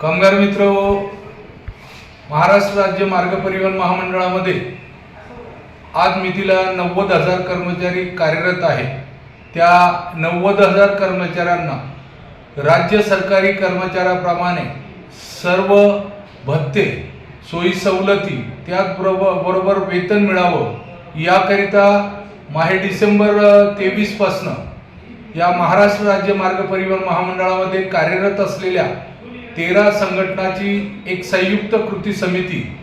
कामगार मित्र महाराष्ट्र राज्य मार्ग परिवहन महामंडळामध्ये आज मितीला नव्वद हजार कर्मचारी कार्यरत आहे. त्या नव्वद हजार कर्मचाऱ्यांना राज्य सरकारी कर्मचाऱ्याप्रमाणे सर्व भत्ते सोयी सवलती त्याचबरोबर बरोबर वेतन मिळावं याकरिता माहे डिसेंबर तेवीसपासनं या महाराष्ट्र राज्य मार्ग परिवहन महामंडळामध्ये कार्यरत असलेल्या तेरा संघटनाची एक संयुक्त कृती समिती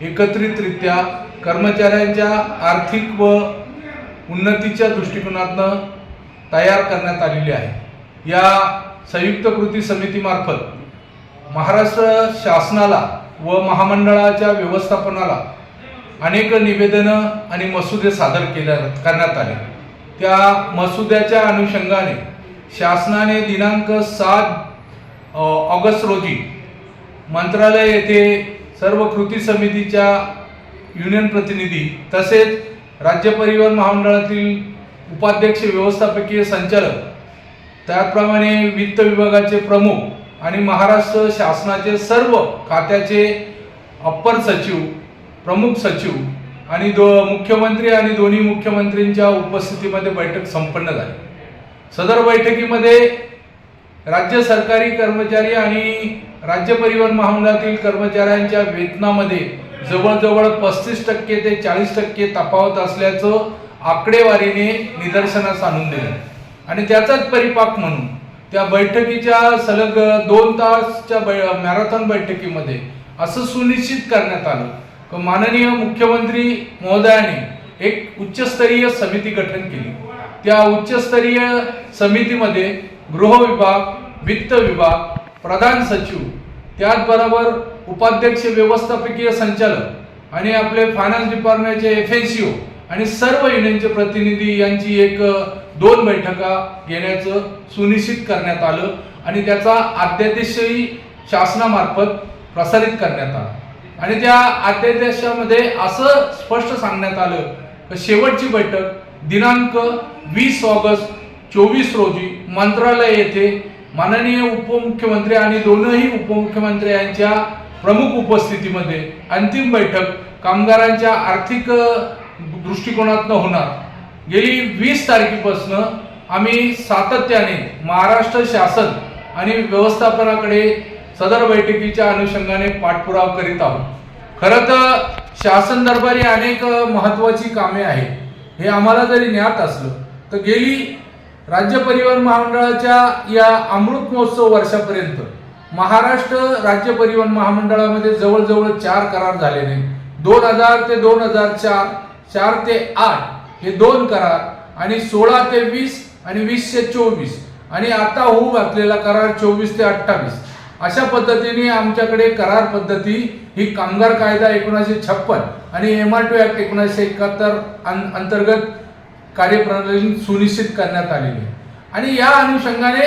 एकत्रितरित्या कर्मचाऱ्यांच्या आर्थिक व उन्नतीच्या दृष्टिकोनातनं तयार करण्यात आलेली आहे. या संयुक्त कृती समितीमार्फत महाराष्ट्र शासनाला व महामंडळाच्या व्यवस्थापनाला अनेक निवेदनं आणि मसुदे सादर केल्या करण्यात आले. त्या मसुद्याच्या अनुषंगाने शासनाने दिनांक सात ऑगस्ट रोजी मंत्रालय येथे सर्व कृती समितीच्या युनियन प्रतिनिधी तसेच राज्य परिवहन महामंडळातील उपाध्यक्ष व्यवस्थापकीय संचालक त्याचप्रमाणे वित्त विभागाचे प्रमुख आणि महाराष्ट्र शासनाचे सर्व खात्याचे अप्पर सचिव प्रमुख सचिव आणि दो मुख्यमंत्री आणि दोन्ही मुख्यमंत्रींच्या उपस्थितीमध्ये बैठक संपन्न झाली. सदर बैठकीमध्ये राज्य सरकारी कर्मचारी आणि राज्य परिवहन महामंडळातील कर्मचाऱ्यांच्या वेतनामध्ये जवळजवळ पस्तीस टक्के ते चाळीस टक्के तफावत असल्याचं आकडेवारीने निदर्शनास आणून दिलं. आणि त्याचाच परिपाक म्हणून त्या बैठकीच्या सलग दोन तासच्या बै मॅरेथॉन बैठकीमध्ये असं सुनिश्चित करण्यात आलं. की माननीय मुख्यमंत्री महोदयाने एक उच्चस्तरीय समिती गठन केली. त्या उच्चस्तरीय समितीमध्ये गृह विभाग वित्त विभाग प्रधान सचिव त्याचबरोबर उपाध्यक्ष व्यवस्थापकीय संचालक आणि आपले फायनान्स डिपार्टमेंटचे एफ एन सी ओ आणि सर्व युनियनचे प्रतिनिधी यांची एक दोन बैठका घेण्याचं सुनिश्चित करण्यात आलं आणि त्याचा अध्यादेशही शासनामार्फत प्रसारित करण्यात आला. आणि त्या अध्यादेशामध्ये असं स्पष्ट सांगण्यात आलं शेवटची बैठक दिनांक वीस ऑगस्ट चोवीस रोजी मंत्रालय येथे माननीय उपमुख्यमंत्री आणि दोनही उपमुख्यमंत्री यांच्या प्रमुख उपस्थितीमध्ये अंतिम बैठक कामगारांच्या आर्थिक दृष्टिकोनातनं होणार. गेली वीस तारखेपासून आम्ही सातत्याने महाराष्ट्र शासन आणि व्यवस्थापनाकडे सदर बैठकीच्या अनुषंगाने पाठपुरावा करीत आहोत. खरं तर शासन दरबारी अनेक महत्वाची कामे आहेत. हे आम्हाला जरी ज्ञात असलं तर गेली राज्य परिवहन महामंडळाच्या या अमृत महोत्सव वर्षापर्यंत महाराष्ट्र राज्य परिवहन महामंडळामध्ये जवळजवळ चार करार झालेले. दोन हजार ते दोन हजार चार चार ते आठ हे दोन करार आणि सोळा ते वीस आणि वीस ते चोवीस आणि आता होऊ घातलेला करार चोवीस ते अठ्ठावीस. अशा पद्धतीने आमच्याकडे करार पद्धती ही कामगार कायदा एकोणीसशे छप्पन आणि एम आर टू ऍक्ट एकोणीसशे एकाहत्तर अं- अंतर्गत कार्यप्रणाली सुनिश्चित करण्यात आलेली आहे. आणि या अनुषंगाने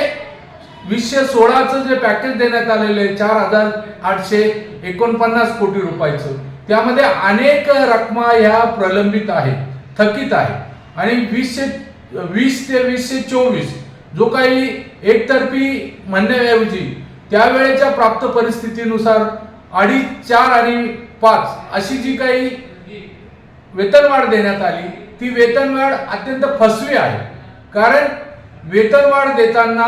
वीसशे सोळाचं जे पॅकेज देण्यात आलेलं आहे चार हजार आठशे एकोणपन्नास कोटी रुपयाचं त्यामध्ये अनेक रकमा ह्या प्रलंबित आहेत थकीत आहे आणि वीसशे वीस ते वीसशे चोवीस जो काही एकतर्फी म्हणण्याऐवजी त्यावेळेच्या प्राप्त परिस्थितीनुसार अडीच चार आणि पाच अशी जी काही वेतनवाढ देण्यात आली ती वेतनवाढ अत्यंत फसवी आहे. कारण वेतनवाढ देताना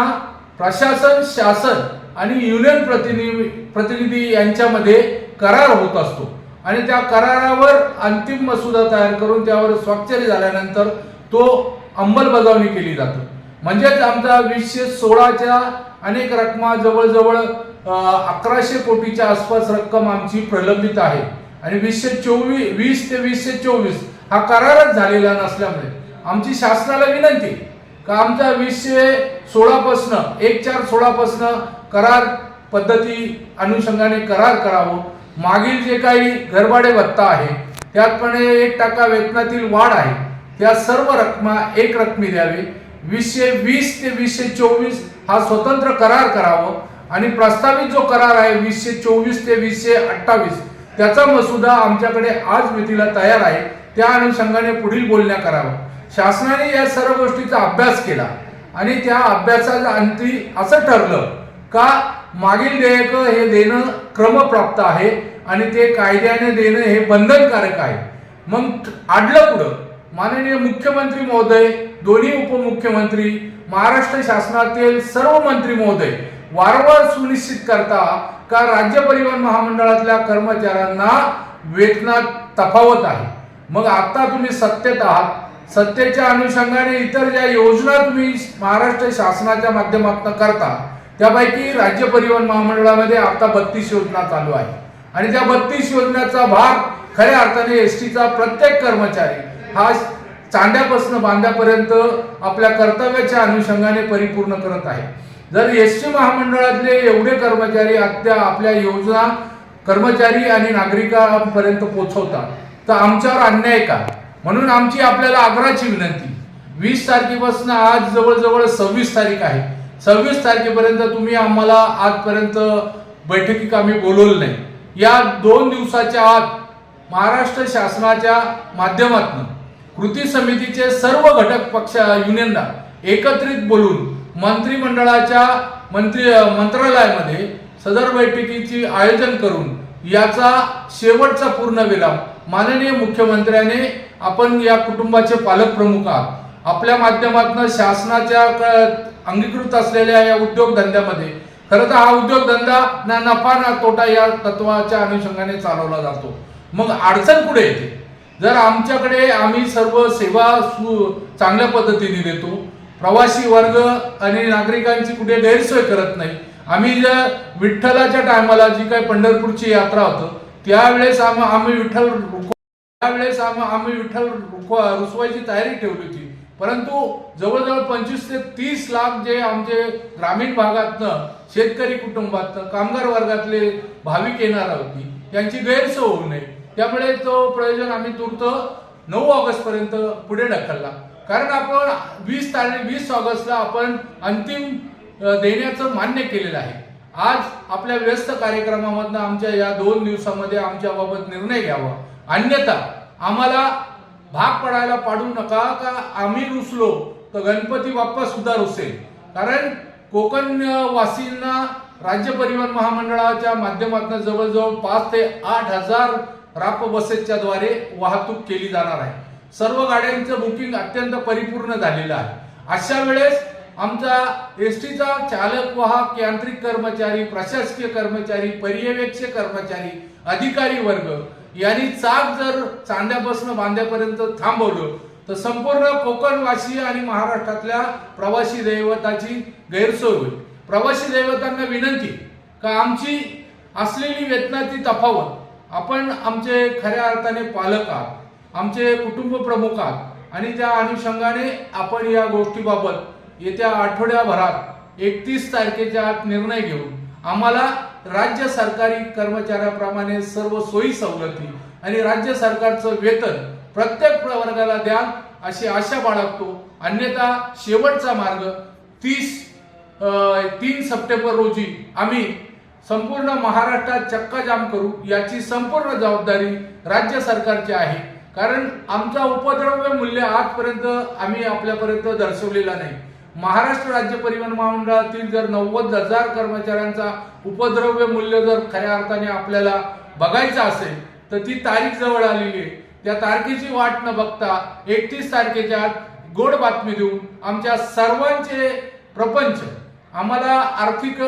प्रशासन शासन आणि युनियन प्रतिनिधी प्रतिनिधी यांच्यामध्ये करार होत असतो. आणि त्या करारावर अंतिम मसुदा तयार करून त्यावर स्वाक्षरी झाल्यानंतर तो अंमलबजावणी केली जाते. म्हणजेच आमचा वीसशे सोळाच्या अनेक रकमा जवळजवळ अकराशे कोटीच्या आसपास रक्कम आमची प्रलंबित आहे. आणि वीसशे चोवीस वीस ते वीसशे चोवीस हा करारच झालेला नसल्यामुळे आमची शासनाला विनंती का आमचा वीसशे सोळापासनं एक चार सोळापासनं करार पद्धती अनुषंगाने करार करावं. मागील जे काही घरभाडे भत्ता आहे त्यातपणे एक टक्का वेतनातील वाढ आहे. त्या सर्व रकमा एक रकमी द्यावी. वीसशे वीस ते वीसशे चोवीस हा स्वतंत्र करार करावं. आणि प्रस्तावित जो करार आहे वीसशे चोवीस ते वीसशे अठ्ठावीस त्याचा मसुदा आमच्याकडे आज मितीला तयार आहे. त्या अनुषंगाने पुढील बोलण्या करावं शासनाने या सर्व गोष्टीचा अभ्यास केला आणि त्या अभ्यासाच्या अंती असं ठरलं का मागील देयक हे देणं क्रमप्राप्त आहे आणि ते कायद्याने देणं हे बंधनकारक आहे. मग आडलं पुढं माननीय मुख्यमंत्री महोदय दोन्ही उपमुख्यमंत्री महाराष्ट्र शासनातील सर्व मंत्री महोदय वारंवार सुनिश्चित करता का राज्य परिवहन महामंडळातल्या कर्मचाऱ्यांना वेतनात तफावत आहे? मग आता तुम्ही सत्तेत आहात. सत्तेच्या अनुषंगाने इतर ज्या योजना तुम्ही महाराष्ट्र शासनाच्या माध्यमातून करता त्यापैकी राज्य परिवहन महामंडळामध्ये आता बत्तीस योजना चालू आहे. आणि त्या बत्तीस योजनेचा भाग खऱ्या अर्थाने एस टीचा प्रत्येक कर्मचारी हा चांद्यापासून बांध्यापर्यंत आपल्या कर्तव्याच्या अनुषंगाने परिपूर्ण करत आहे. जर एस टी महामंडळातले एवढे कर्मचारी आत्या आपल्या योजना कर्मचारी आणि नागरिकांपर्यंत पोहोचवतात तर आमच्यावर अन्याय का? म्हणून आमची आपल्याला आग्रहाची विनंती. वीस तारखेपासून आज जवळजवळ सव्वीस तारीख आहे. सव्वीस तारखेपर्यंत तुम्ही आम्हाला आजपर्यंत बैठकीत आम्ही बोलवलं नाही. या दोन दिवसाच्या आत महाराष्ट्र शासनाच्या माध्यमातून कृती समितीचे सर्व घटक पक्ष युनियनला एकत्रित बोलून मंत्रिमंडळाच्या मंत्री मंत्रालयामध्ये सदर बैठकीची आयोजन करून याचा शेवटचा पूर्ण विराम माननीय मुख्यमंत्र्याने आपण या कुटुंबाचे पालक प्रमुख आहात. आपल्या माध्यमातून शासनाच्या अंगीकृत असलेल्या या उद्योगधंद्यामध्ये खरं तर हा उद्योगधंदा ना नफा ना तोटा या तत्वाच्या अनुषंगाने चालवला जातो. मग अडचण पुढे येते? जर आमच्याकडे आम्ही सर्व सेवा सु चांगल्या पद्धतीने देतो प्रवासी वर्ग आणि नागरिकांची कुठे गैरसोय करत नाही आम्ही जर विठ्ठलाच्या टायमाला जी काही पंढरपूरची यात्रा होतं त्यावेळेस आम आम्ही विठ्ठल त्यावेळेस आम आम्ही विठ्ठल रुकवा रुसवायची तयारी ठेवली होती. परंतु जवळजवळ पंचवीस ते तीस लाख जे आमचे ग्रामीण भागातनं शेतकरी कुटुंबातनं कामगार वर्गातले भाविक येणार होती. त्यांची गैरसोय होऊ नये. त्यामुळे तो प्रयोजन आम्ही तूर्त नऊ ऑगस्ट पर्यंत पुढे ढकलला. कारण आपण वीस तारीख वीस ऑगस्टला आपण अंतिम देण्याचं मान्य केलेलं आहे. आज आपल्या व्यस्त कार्यक्रमामधनं आमच्या या दोन दिवसामध्ये आमच्याबाबत निर्णय घ्यावा. अन्यथा आम्हाला भाग पडायला पाडू नका का आम्ही रुसलो तर गणपती बाप्पा सुद्धा रुसेल. कारण कोकण वासींना राज्य परिवहन महामंडळाच्या माध्यमातून जवळजवळ पाच ते आठ हजार राप बसेसच्या द्वारे वाहतूक केली जाणार आहे. सर्व गाड्यांचं बुकिंग अत्यंत परिपूर्ण झालेलं आहे. अशा वेळेस आमचा एस टीचा चालक वाहक यांत्रिक कर्मचारी प्रशासकीय कर्मचारी पर्यवेक्षक कर्मचारी अधिकारी वर्ग यांनी चाक जर चांद्यापासून बांध्यापर्यंत थांबवलं तर संपूर्ण कोकणवासी आणि महाराष्ट्रातल्या प्रवासी दैवताची गैरसोय होईल. प्रवासी दैवतांना विनंती का आमची असलेली वेतनाची तफावत आपण आमचे खऱ्या अर्थाने पालक आहात आमचे कुटुंब प्रमुख आहात आणि त्या अनुषंगाने आपण या गोष्टीबाबत येत्या आठवड्याभरात एकतीस तारखेच्या आत निर्णय घेऊन आम्हाला राज्य सरकारी कर्मचाऱ्याप्रमाणे सर्व सोयी सवलती आणि राज्य सरकारचं वेतन प्रत्येक प्रवर्गाला द्या अशी आशा बाळगतो. अन्यथा शेवटचा मार्ग तीस तीन सप्टेंबर रोजी आम्ही संपूर्ण महाराष्ट्रात चक्काजाम करू याची संपूर्ण जबाबदारी राज्य सरकारची आहे. कारण आमचा उपद्रव्य मूल्य आजपर्यंत आम्ही आपल्यापर्यंत दर्शवलेला नाही. महाराष्ट्र राज्य परिवहन महामंडळातील जर नव्वद हजार कर्मचाऱ्यांचा उपद्रव्य मूल्य जर खऱ्या अर्थाने आपल्याला बघायचं असेल तर ती तारीख जवळ आलेली आहे. त्या तारखेची वाट न बघता एकतीस तारखेच्या आत गोड बातमी देऊन आमच्या सर्वांचे प्रपंच आम्हाला आर्थिक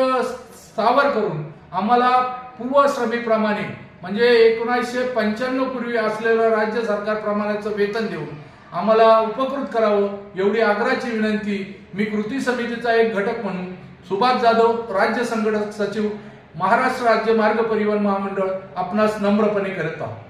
स्थावर करून आम्हाला पूर्वश्रमीप्रमाणे म्हणजे एकोणीसशे पंच्याण्णव पूर्वी असलेलं राज्य सरकार प्रमाणाचं वेतन देऊन आम्हाला उपकृत करावं एवढी आग्रहाची विनंती. मी कृती समितीचा एक घटक म्हणून सुभाष जाधव राज्य संघटक सचिव महाराष्ट्र राज्य मार्ग परिवहन महामंडळ आपणास नम्रपणे करत आहोत.